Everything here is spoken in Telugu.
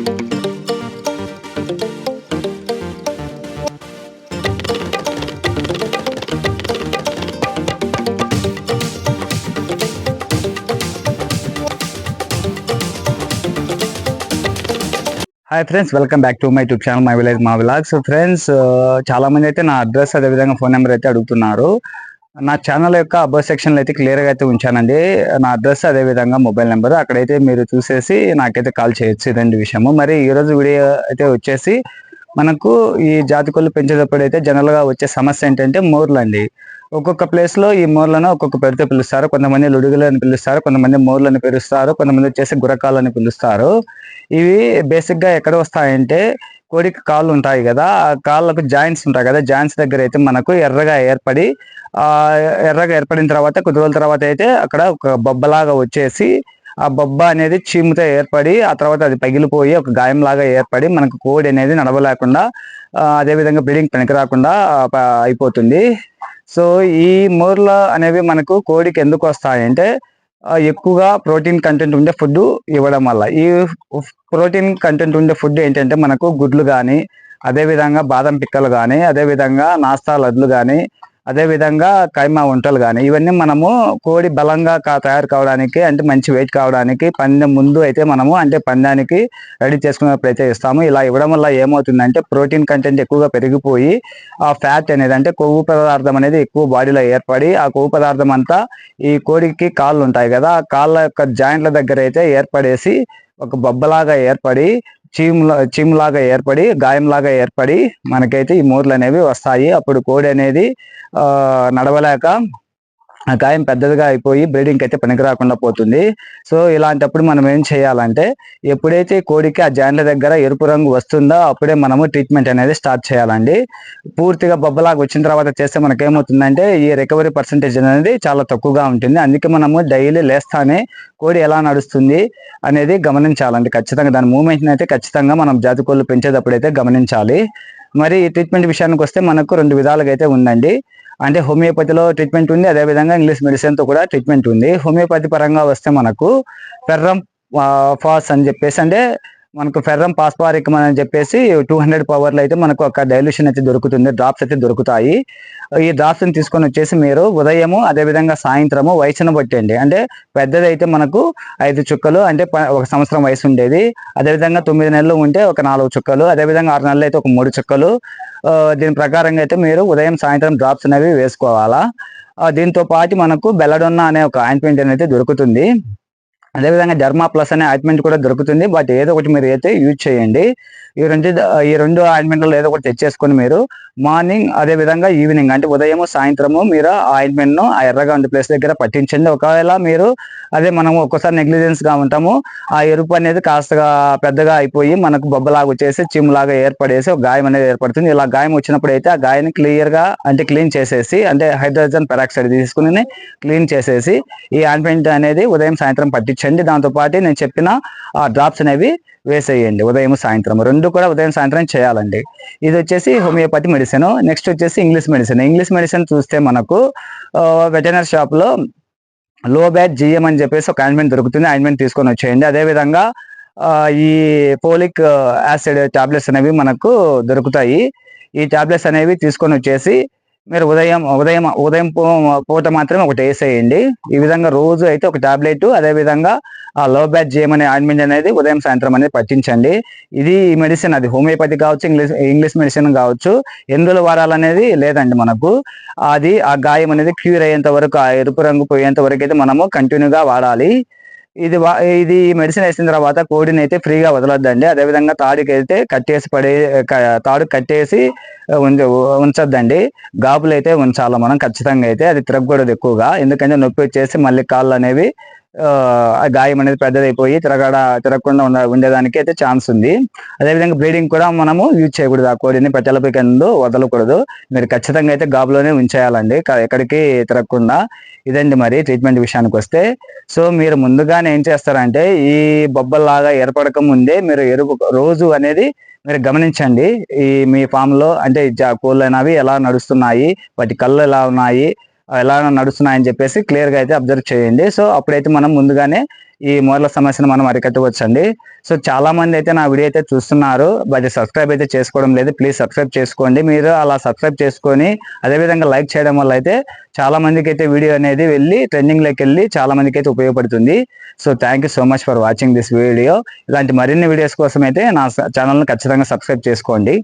Hi friends welcome back to my YouTube channel my village మా విలాగ్స్ ఫ్రెండ్స్ చాలా మంది అయితే నా అడ్రస్ అదే విధంగా ఫోన్ నెంబర్ అయితే అడుగుతున్నారు. నా ఛానల్ యొక్క అబౌ సెక్షన్లో అయితే క్లియర్గా అయితే ఉంచానండి. నా అడ్రస్ అదే విధంగా మొబైల్ నెంబర్ అక్కడైతే మీరు చూసేసి నాకైతే కాల్ చేయొచ్చు ఇదండి విషయము. మరి ఈరోజు వీడియో అయితే వచ్చేసి మనకు ఈ జాతి కోళ్ళు పెంచేటప్పుడు అయితే జనరల్గా వచ్చే సమస్య ఏంటంటే మోర్లు అండి. ఒక్కొక్క ప్లేస్లో ఈ మోర్లను ఒక్కొక్క పేరుతో పిలుస్తారు. కొంతమంది లుడుగులు అని పిలుస్తారు. కొంతమంది మోర్లని పిలుస్తారు కొంతమంది వచ్చేసి గురకాలు అని పిలుస్తారు. ఇవి బేసిక్గా ఎక్కడ వస్తాయంటే కోడికి కాళ్ళు ఉంటాయి కదా. ఆ కాళ్ళకు జాయింట్స్ ఉంటాయి కదా. జాయింట్స్ దగ్గర అయితే మనకు ఎర్రగా ఏర్పడి ఆ ఎర్రగా ఏర్పడిన తర్వాత కొద్ది రోజుల తర్వాత అయితే అక్కడ ఒక బొబ్బలాగా వచ్చేసి ఆ బొబ్బ అనేది చీముతో ఏర్పడి ఆ తర్వాత అది పగిలిపోయి ఒక గాయం లాగా ఏర్పడి మనకు కోడి అనేది నడవలేకుండా అదేవిధంగా అదే విధంగా బ్లీడింగ్ పనికిరాకుండా అయిపోతుంది. సో ఈ మూర్ల అనేవి మనకు కోడికి ఎందుకు వస్తాయంటే ఎక్కువగా ప్రోటీన్ కంటెంట్ ఉండే ఫుడ్ ఇవ్వడం వల్ల. ఈ ప్రోటీన్ కంటెంట్ ఉండే ఫుడ్ ఏంటంటే మనకు గుడ్లు కానీ అదేవిధంగా బాదం పిక్కలు కానీ అదే విధంగా నాస్తా లడ్లు కానీ అదే విధంగా కైమా వంటలు కానీ ఇవన్నీ మనము కోడి బలంగా కా- తయారు కావడానికి అంటే మంచి వెయిట్ కావడానికి పందెం ముందు అయితే మనము అంటే పందానికి రెడీ చేసుకున్నప్పుడు అయితే ఇస్తాము ఇలా ఇవ్వడం వల్ల ఏమవుతుందంటే ప్రోటీన్ కంటెంట్ ఎక్కువగా పెరిగిపోయి ఆ ఫ్యాట్ అనేది అంటే కొవ్వు పదార్థం అనేది ఎక్కువ బాడీలో ఏర్పడి ఆ కొవ్వు పదార్థం అంతా ఈ కోడికి కాళ్ళు ఉంటాయి కదా ఆ కాళ్ళ యొక్క జాయింట్ల దగ్గర అయితే ఏర్పడేసి ఒక బొబ్బలాగా ఏర్పడి చీములా చీములాగా ఏర్పడి గాయంలాగా ఏర్పడి మనకైతే ఈ మూర్లు అనేవి వస్తాయి. అప్పుడు కోడి అనేది ఆ నడవలేక ఆ గాయం పెద్దదిగా అయిపోయి బ్రీడింగ్ అయితే పనికి రాకుండా పోతుంది. సో ఇలాంటప్పుడు మనం ఏం చేయాలంటే ఎప్పుడైతే కోడికి ఆ జాయింట్ల దగ్గర ఎరుపు రంగు వస్తుందో అప్పుడే మనము ట్రీట్మెంట్ అనేది స్టార్ట్ చేయాలండి. పూర్తిగా బొబ్బలాగా వచ్చిన తర్వాత చేస్తే మనకి ఏమవుతుందంటే ఈ రికవరీ పర్సంటేజ్ అనేది చాలా తక్కువగా ఉంటుంది. అందుకే మనము డైలీ లేస్తానే కోడి ఎలా నడుస్తుంది అనేది గమనించాలండి. ఖచ్చితంగా దాని మూమెంట్ని అయితే ఖచ్చితంగా మనం జాతి కోళ్ళు పెంచేటప్పుడు అయితే గమనించాలి. మరి ట్రీట్మెంట్ విషయానికి వస్తే మనకు రెండు విధాలుగా అయితే ఉందండి. అంటే హోమియోపతిలో ట్రీట్మెంట్ ఉంది అదేవిధంగా ఇంగ్లీష్ మెడిసిన్తో కూడా ట్రీట్మెంట్ ఉంది. హోమియోపతి పరంగా వస్తే మనకు పెర్రం ఫాస్ అని చెప్పేసి అంటే మనకు ఫెర్రం పాస్పారిక్ అని చెప్పేసి టూ హండ్రెడ్ పవర్లో అయితే మనకు ఒక డైల్యూషన్ అయితే దొరుకుతుంది డ్రాప్స్ అయితే దొరుకుతాయి. ఈ డ్రాప్స్ని తీసుకొని వచ్చేసి మీరు ఉదయము అదే విధంగా సాయంత్రము వయసును బట్టండి అంటే పెద్దది అయితే మనకు ఐదు చుక్కలు అంటే ఒక సంవత్సరం వయసు ఉండేది. అదేవిధంగా తొమ్మిది నెలలు ఉంటే ఒక నాలుగు చుక్కలు అదేవిధంగా ఆరు నెలలు అయితే ఒక మూడు చుక్కలు. దీని ప్రకారంగా అయితే మీరు ఉదయం సాయంత్రం డ్రాప్స్ అనేవి వేసుకోవాలా. దీంతో పాటు మనకు బెల్లడొన్నా అనే ఒక ఆయింట్మెంట్ అనేది దొరుకుతుంది. అదేవిధంగా డర్మా ప్లస్ అనే ఆయింట్మెంట్ కూడా దొరుకుతుంది. బట్ ఏదో ఒకటి మీరు అయితే యూజ్ చేయండి. ఈ రెండు ఈ రెండు ఆయింట్మెంట్లు ఏదో ఒకటి తెచ్చేసుకొని మీరు మార్నింగ్ అదే విధంగా ఈవినింగ్ అంటే ఉదయం సాయంత్రము మీరు ఆ ఆయింట్మెంట్ను ఆ ఎర్రగా ఉండే ప్లేస్ దగ్గర పట్టించండి. ఒకవేళ మీరు అదే మనం ఒక్కోసారి నెగ్లిజెన్స్గా ఉంటాము ఆ ఎరుపు అనేది కాస్తగా పెద్దగా అయిపోయి మనకు బొబ్బలాగా వచ్చేసి చిమ్లాగా ఏర్పడేసి ఒక గాయం అనేది ఏర్పడుతుంది. ఇలా గాయం వచ్చినప్పుడు అయితే ఆ గాయాన్ని క్లియర్గా అంటే క్లీన్ చేసేసి అంటే హైడ్రోజన్ పెరాక్సైడ్ తీసుకుని క్లీన్ చేసేసి ఈ ఆయింట్మెంట్ అనేది ఉదయం సాయంత్రం పట్టించండి. దాంతో పాటు నేను చెప్పిన ఆ డ్రాప్స్ అనేవి వేసేయండి ఉదయం సాయంత్రం రెండు కూడా ఉదయం సాయంత్రం చేయాలండి. ఇది వచ్చేసి హోమియోపతి మెడిసిన్ నెక్స్ట్ వచ్చేసి ఇంగ్లీష్ మెడిసిన్. ఇంగ్లీష్ మెడిసిన్ చూస్తే మనకు వెటనరీ షాప్లో లో బ్యాట్ జిఎం అని చెప్పేసి ఒక ఆయింట్మెంట్ దొరుకుతుంది. ఆయింట్మెంట్ తీసుకొని వచ్చేయండి. అదే విధంగా ఈ పోలిక్ యాసిడ్ టాబ్లెట్స్ అనేవి మనకు దొరుకుతాయి. ఈ టాబ్లెట్స్ అనేవి తీసుకొని వచ్చేసి మీరు ఉదయం ఉదయం ఉదయం పూట మాత్రమే ఒకటి వేసేయండి. ఈ విధంగా రోజు అయితే ఒక టాబ్లెట్ అదే విధంగా ఆ లో బ్యాట్ చేయమనే అనే ఆయింట్మెంట్ అనేది ఉదయం సాయంత్రం అనేది పట్టించండి. ఇది ఈ మెడిసిన్ అది హోమియోపతి కావచ్చు ఇంగ్లీష్ ఇంగ్లీష్ మెడిసిన్ కావచ్చు ఎందులో వారాలనేది లేదండి మనకు. అది ఆ గాయం అనేది క్యూర్ అయ్యేంత వరకు ఆ ఎరుపు రంగు పోయేంత వరకు అయితే మనము కంటిన్యూగా వాడాలి. ఇది వా- ఇది మెడిసిన్ వేసిన తర్వాత కోడిని అయితే ఫ్రీగా వదలొద్దండి. అదేవిధంగా తాడుకి అయితే కట్టేసి పడే తాడు కట్టేసి ఉంచ ఉంచొద్దండి. గాబులు అయితే ఉంచాలి మనం ఖచ్చితంగా అయితే. అది తిరగకూడదు ఎక్కువగా. ఎందుకంటే నొప్పి వచ్చేసి మళ్ళీ కాళ్ళు అనేవి గాయం అనేది పెద్దదైపోయి తిరగడ తిరగకుండా ఉండ ఉండేదానికి అయితే ఛాన్స్ ఉంది. అదేవిధంగా బ్లీడింగ్ కూడా మనము యూజ్ చేయకూడదు. ఆ కోడిని పెట్టెలపై కింద వదలకూడదు. మీరు ఖచ్చితంగా అయితే గాబులోనే ఉంచేయాలండి. ఎక్కడికి తిరగకుండా. ఇదండి మరి ట్రీట్మెంట్ విషయానికి వస్తే. సో మీరు ముందుగానే ఏం చేస్తారంటే ఈ బొబ్బల్లాగా ఏర్పడక ముందే మీరు ఎరుపు రోజు అనేది మీరు గమనించండి. ఈ మీ ఫామ్లో అంటే జా- కోళ్ళు అనేవి ఎలా నడుస్తున్నాయి వాటి కళ్ళు ఎలా ఉన్నాయి ఎలా నడుస్తున్నాయని చెప్పేసి క్లియర్గా అయితే అబ్జర్వ్ చేయండి. సో అప్పుడైతే మనం ముందుగానే ఈ మూల సమస్యను మనం అరికట్టవచ్చండి. సో చాలా మంది అయితే నా వీడియో అయితే చూస్తున్నారు. బట్ సబ్స్క్రైబ్ అయితే చేసుకోవడం లేదు. ప్లీజ్ సబ్స్క్రైబ్ చేసుకోండి. మీరు అలా సబ్స్క్రైబ్ చేసుకొని అదేవిధంగా లైక్ చేయడం వల్ల అయితే చాలా మందికి అయితే వీడియో అనేది వెళ్ళి ట్రెండింగ్లోకి వెళ్ళి చాలా మందికి అయితే ఉపయోగపడుతుంది. So thank you so much for watching this video ఇలాంటి మరిన్ని వీడియోస్ కోసం అయితే నా ఛానల్ని ఖచ్చితంగా సబ్స్క్రైబ్ చేసుకోండి.